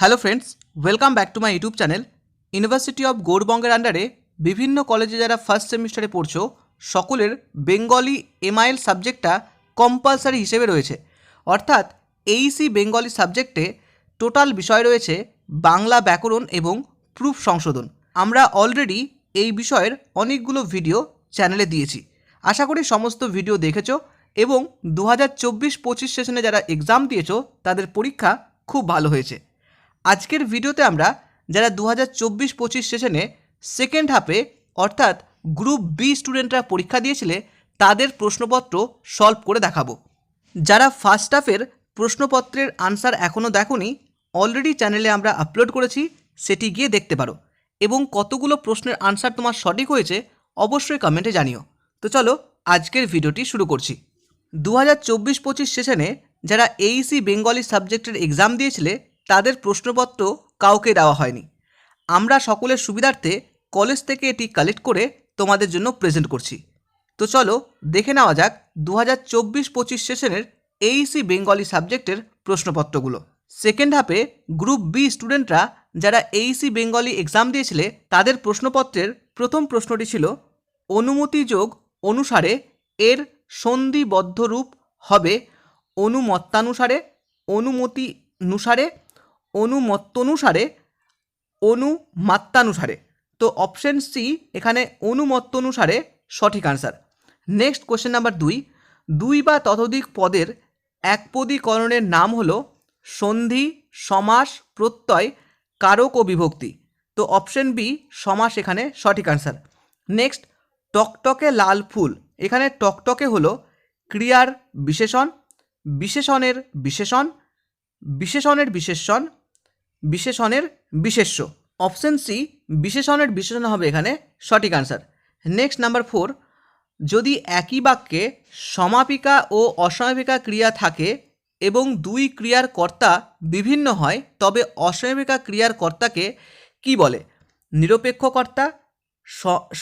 Hello friends welcome back to my YouTube channel university of গৌরবঙ্গের আন্ডারে বিভিন্ন কলেজে যারা ফার্স্ট সেমিস্টারে পড়ছো, সকলের বেঙ্গলি এমআইএল সাবজেক্টটা কম্পালসারি হিসেবে রয়েছে। অর্থাৎ এইসি বেঙ্গলি সাবজেক্টে টোটাল বিষয় রয়েছে বাংলা ব্যাকরণ এবং প্রুফ সংশোধন। আমরা অলরেডি এই বিষয়ের অনেকগুলো ভিডিও চ্যানেলে দিয়েছি। আশা করি সমস্ত ভিডিও দেখেছ এবং দু হাজার চব্বিশ পঁচিশ সেশনে যারা এক্সাম দিয়েছ, তাদের পরীক্ষা খুব ভালো হয়েছে। আজকের ভিডিওতে আমরা যারা দু হাজার চব্বিশ পঁচিশ সেশনে সেকেন্ড হাফে অর্থাৎ গ্রুপ বি স্টুডেন্টরা পরীক্ষা দিয়েছিলে, তাদের প্রশ্নপত্র সলভ করে দেখাবো। যারা ফার্স্ট হাফের প্রশ্নপত্রের আনসার এখনও দেখোনি অলরেডি চ্যানেলে আমরা আপলোড করেছি, সেটি গিয়ে দেখতে পারো। এবং কতগুলো প্রশ্নের আনসার তোমার সঠিক হয়েছে, অবশ্যই কমেন্টে জানিও। তো চলো, আজকের ভিডিওটি শুরু করছি। দু হাজার চব্বিশ পঁচিশ সেশনে যারা এইসি বেঙ্গলি সাবজেক্টের এক্সাম দিয়েছিলে তাদের প্রশ্নপত্র কাউকে দেওয়া হয়নি। আমরা সকলের সুবিধার্থে কলেজ থেকে এটি কালেক্ট করে তোমাদের জন্য প্রেজেন্ট করছি। তো চলো দেখে নেওয়া যাক দু হাজার চব্বিশ পঁচিশ সেশনের এইসি বেঙ্গলি সাবজেক্টের প্রশ্নপত্রগুলো। সেকেন্ড হাফে গ্রুপ বি স্টুডেন্টরা যারা এইসি বেঙ্গলি এক্সাম দিয়েছিলে, তাদের প্রশ্নপত্রের প্রথম প্রশ্নটি ছিল অনুমতিযোগ অনুসারে এর সন্ধিবদ্ধ রূপ হবে অনুমত্তানুসারে অনুমতিনুসারে অনুমত্তনুসারে, অনুমাত্তানুসারে। তো অপশন সি এখানে অনুমত্তনুসারে সঠিক আনসার নেক্সট কোশ্চেন নাম্বার দুই। দুই বা ততোধিক পদের একপদীকরণের নাম হলো সন্ধি, সমাস, প্রত্যয়, কারক ও বিভক্তি। তো অপশন বি সমাস এখানে সঠিক আনসার নেক্সট টকটকে লাল ফুল। এখানে টকটকে হলো ক্রিয়ার বিশেষণ, বিশেষণের বিশেষণ বিশেষণের বিশেষণ বিশেষণের বিশেষ্য। অপশন সি বিশেষণের বিশেষণ হবে এখানে সঠিক আনসার নেক্সট নাম্বার ফোর যদি একই বাক্যে সমাপিকা ও অসমাপিকা ক্রিয়া থাকে এবং দুই ক্রিয়ার কর্তা বিভিন্ন হয়, তবে অসমাপিকা ক্রিয়ার কর্তাকে কি বলে? নিরপেক্ষ কর্তা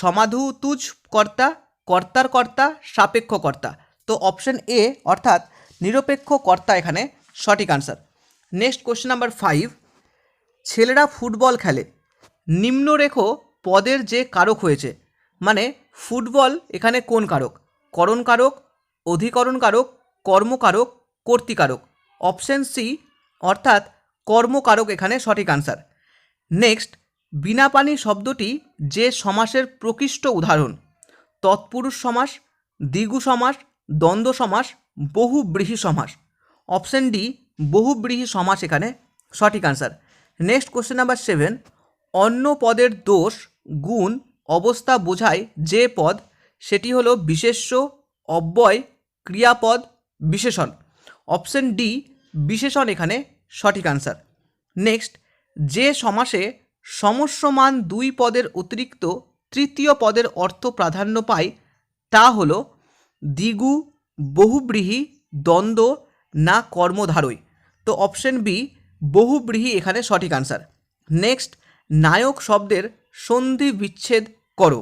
সমাধুতুজ কর্তা, কর্তার কর্তা, সাপেক্ষ কর্তা। তো অপশন এ অর্থাৎ নিরপেক্ষ কর্তা এখানে সঠিক answer next question number five ছেলেরা ফুটবল খেলে। নিম্নরেখ পদের যে কারক হয়েছে মানে ফুটবল এখানে কোন কারক? করণ কারক, অধিকরণ কারক কর্মকারক কর্তিকারক অপশন সি, অর্থাৎ কর্মকারক এখানে সঠিক আনসার নেক্সট বিনা পানি শব্দটি যে সমাসের প্রকৃষ্ট উদাহরণ। তৎপুরুষ সমাস, দ্বিগু সমাস, দ্বন্দ্ব সমাস বহুব্রীহি সমাস। অপশন ডি বহুব্রীহি সমাস এখানে সঠিক answer next question number seven অন্য পদের দোষ, গুণ, অবস্থা বোঝায় যে পদ, সেটি হলো বিশেষ্য, অব্যয়, ক্রিয়াপদ, বিশেষণ। অপশন ডি বিশেষণ এখানে সঠিক আনসার নেক্সট যে সমাসে সমস্যমান দুই পদের অতিরিক্ত তৃতীয় পদের অর্থ প্রাধান্য পায়, তা হল দ্বিগু, বহুব্রীহি, দ্বন্দ্ব না কর্মধারয় তো অপশন বি বহুব্রীহি এখানে সঠিক আনসার নেক্সট নায়ক শব্দের সন্ধি বিচ্ছেদ করো।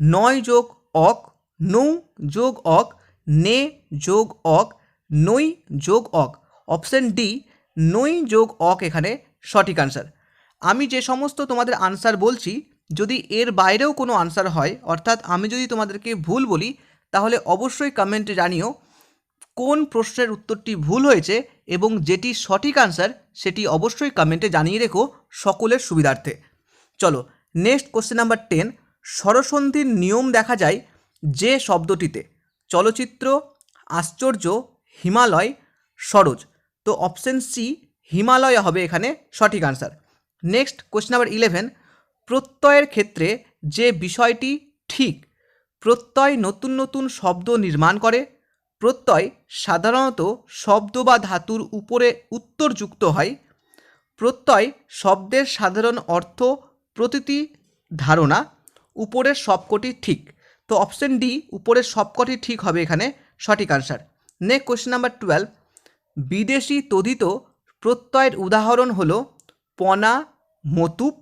নয় যোগ অক, নৌ যোগ অক, নে যোগ অক নই যোগ অক। অপশন ডি নই যোগ অক এখানে সঠিক আনসার আমি যে সমস্ত তোমাদের আনসার বলছি, যদি এর বাইরেও কোনো আনসার হয়, অর্থাৎ আমি যদি তোমাদেরকে ভুল বলি, তাহলে অবশ্যই কমেন্টে জানিও কোন প্রশ্নের উত্তরটি ভুল হয়েছে এবং যেটি সঠিক আনসার সেটি অবশ্যই কমেন্টে জানিয়ে রেখো সকলের সুবিধার্থে। চলো নেক্সট কোশ্চেন নাম্বার টেন স্বরসন্ধির নিয়ম দেখা যায় যে শব্দটিতে, চলচ্চিত্র, আশ্চর্য, হিমালয়, সরোজ। তো অপশন সি হিমালয় হবে এখানে সঠিক answer next question number eleven প্রত্যয়ের ক্ষেত্রে যে বিষয়টি ঠিক, প্রত্যয় নতুন নতুন শব্দ নির্মাণ করে প্রত্যয় সাধারণত শব্দ বা ধাতুর উপরে উত্তরযুক্ত হয়। প্রত্যয় শব্দের সাধারণ অর্থ প্রতিটি ধারণা, উপরের সবকটি ঠিক। তো অপশন ডি উপরের সবকটি ঠিক হবে এখানে সঠিক answer next question number twelve বিদেশি তদিত প্রত্যয়ের উদাহরণ হলো পনা, মতুপ,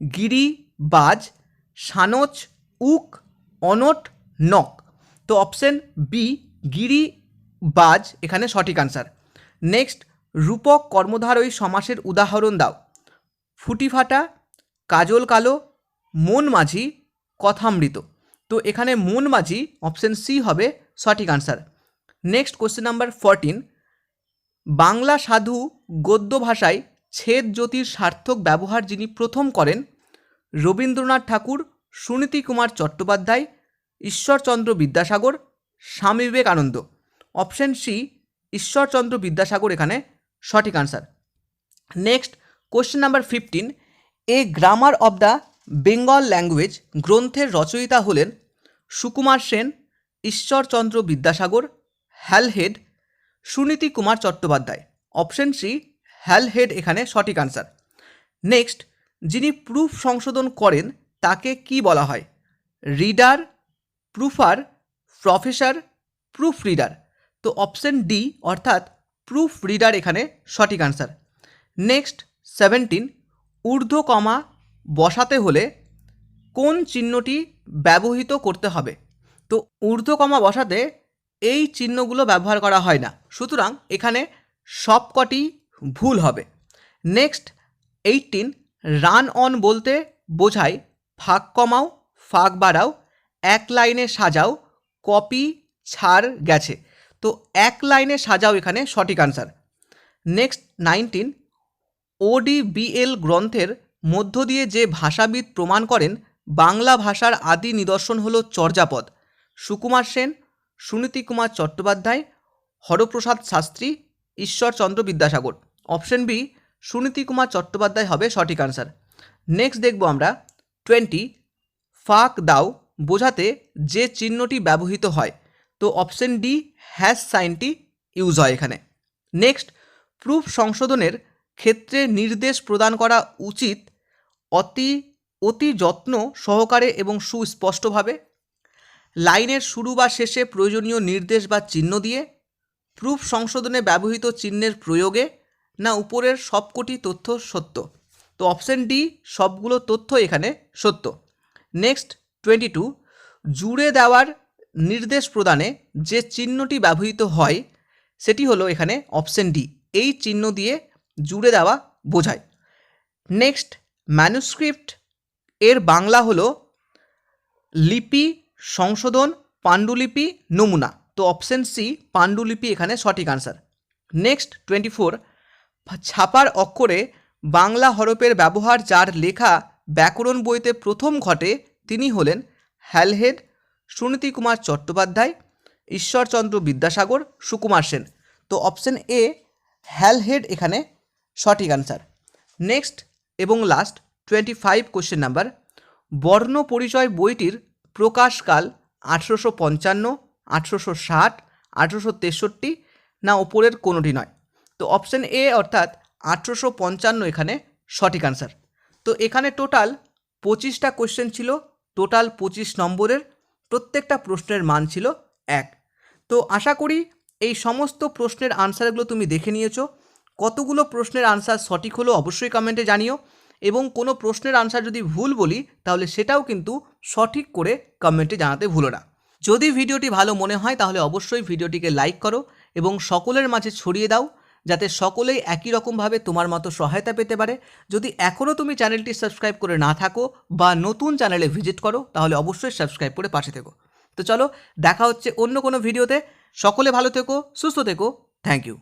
গিরি, বাজ, সানচ, উক, অনট নক তো অপশন বি গিরি, বাজ, এখানে সঠিক আনসার নেক্সট রূপক কর্মধারয়ী সমাসের উদাহরণ দাও। ফুটিফাটা, কাজল কালো, মন মাঝি, কথামৃত। তো এখানে মন মাঝি অপশন সি হবে, সঠিক answer next question number fourteen Bangla সাধু গদ্য ভাষায় ছেদ জ্যোতির সার্থক ব্যবহার যিনি প্রথম করেন, রবীন্দ্রনাথ ঠাকুর, সুনীতি কুমার চট্টোপাধ্যায়, ঈশ্বরচন্দ্র বিদ্যাসাগর স্বামী বিবেকানন্দ অপশন সি ঈশ্বরচন্দ্র বিদ্যাসাগর এখানে সঠিক answer next question number fifteen a grammar of the Bengal language গ্রন্থের রচয়িতা হলেন Sukumar Sen, Ishwarchandra Vidyasagar Halhed Suniti Kumar Chattopadhyay. Option C Halhed এখানে সঠিক আনসার নেক্সট যিনি প্রুফ সংশোধন করেন তাকে কি বলা হয়? Reader proofer professor proof reader তো অপশন ডি অর্থাৎ প্রুফ রিডার এখানে সঠিক আনসার নেক্সট সেভেন্টিন ঊর্ধ্ব কমা বসাতে হলে কোন চিহ্নটি ব্যবহৃত করতে হবে? তো ঊর্ধ্ব কমা বসাতে এই চিহ্নগুলো ব্যবহার করা হয় না। সুতরাং এখানে সবকটি ভুল হবে। নেক্সট এইটিন রান অন বলতে বোঝায়, ফাঁক কমাও, ফাঁক বাড়াও, এক লাইনে সাজাও কপি ছাড় গেছে। তো এক লাইনে সাজাও এখানে সঠিক আনসার নেক্সট নাইনটিন ওডিবিএল গ্রন্থের মধ্য দিয়ে যে ভাষাবিদ প্রমাণ করেন, বাংলা ভাষার আদি নিদর্শন হল চর্যাপদ। সুকুমার সেন, সুনীতি কুমার চট্টোপাধ্যায়, হরপ্রসাদ শাস্ত্রী, ঈশ্বরচন্দ্র বিদ্যাসাগর। অপশন বি সুনীতি কুমার চট্টোপাধ্যায় হবে সঠিক আনসার নেক্সট দেখব আমরা টোয়েন্টি ফাঁক দাও বোঝাতে যে চিহ্নটি ব্যবহৃত হয়। তো অপশন ডি হ্যাশ সাইনটি ইউজ হয় এখানে। নেক্সট, প্রুফ সংশোধনের ক্ষেত্রে নির্দেশ প্রদান করা উচিত অতি অতি যত্ন সহকারে এবং সুস্পষ্টভাবে। লাইনের শুরু বা শেষে প্রয়োজনীয় নির্দেশ বা চিহ্ন দিয়ে। প্রুফ সংশোধনে ব্যবহৃত চিহ্নের প্রয়োগে না উপরের সবকটি তথ্য সত্য। তো অপশন ডি, সবগুলো তথ্য এখানে সত্য। নেক্সট টোয়েন্টি টু জুড়ে দেওয়ার নির্দেশ প্রদানে যে চিহ্নটি ব্যবহৃত হয়, সেটি হলো এখানে অপশন ডি এই চিহ্ন দিয়ে জুড়ে দেওয়া বোঝায়। নেক্সট ম্যানুস্ক্রিপ্ট এর বাংলা হলো লিপি, সংশোধন, পাণ্ডুলিপি, নমুনা। তো অপশন সি পাণ্ডুলিপি এখানে সঠিক আনসার নেক্সট টোয়েন্টি ফোর, ছাপার অক্ষরে বাংলা হরফের ব্যবহার যার লেখা ব্যাকরণ বইতে প্রথম ঘটে তিনি হলেন হ্যালহেড সুনীতি কুমার চট্টোপাধ্যায়, ঈশ্বরচন্দ্র বিদ্যাসাগর, সুকুমার সেন। তো অপশন এ হ্যালহেড এখানে সঠিক আনসার নেক্সট এবং last twenty five question number Barna Parichay বইটির প্রকাশকাল আঠেরোশো পঞ্চান্ন, আঠেরোশো ষাট, আঠেরোশো তেষট্টি না ওপরের কোনোটি নয়? তো অপশন এ অর্থাৎ আঠেরোশো পঞ্চান্ন এখানে সঠিক আনসার তো এখানে টোটাল পঁচিশটা কোশ্চেন ছিল টোটাল পঁচিশ নম্বরের প্রত্যেকটা প্রশ্নের মান ছিল এক। তো আশা করি এই সমস্ত প্রশ্নের আনসারগুলো তুমি দেখে নিয়েছো। কতগুলো প্রশ্নের আনসার সঠিক হলো অবশ্যই কমেন্টে জানিও এবং কোনো প্রশ্নের আনসার যদি ভুল বলি, তাহলে সেটাও কিন্তু সঠিক করে কমেন্টে জানাতে ভুলো না। যদি ভিডিওটি ভালো মনে হয়, তাহলে অবশ্যই ভিডিওটিকে লাইক করো এবং সকলের মাঝে ছড়িয়ে দাও। যাতে সকলেই একই রকমভাবে তোমার মতো সহায়তা পেতে পারে। যদি এখনও তুমি চ্যানেলটি সাবস্ক্রাইব করে না থাকো বা নতুন চ্যানেলে ভিজিট করো, তাহলে অবশ্যই সাবস্ক্রাইব করে পাশে থেকো। তো চলো, দেখা হচ্ছে অন্য কোনো ভিডিওতে। সকলে ভালো থেকো, সুস্থ থেকো। Thank you.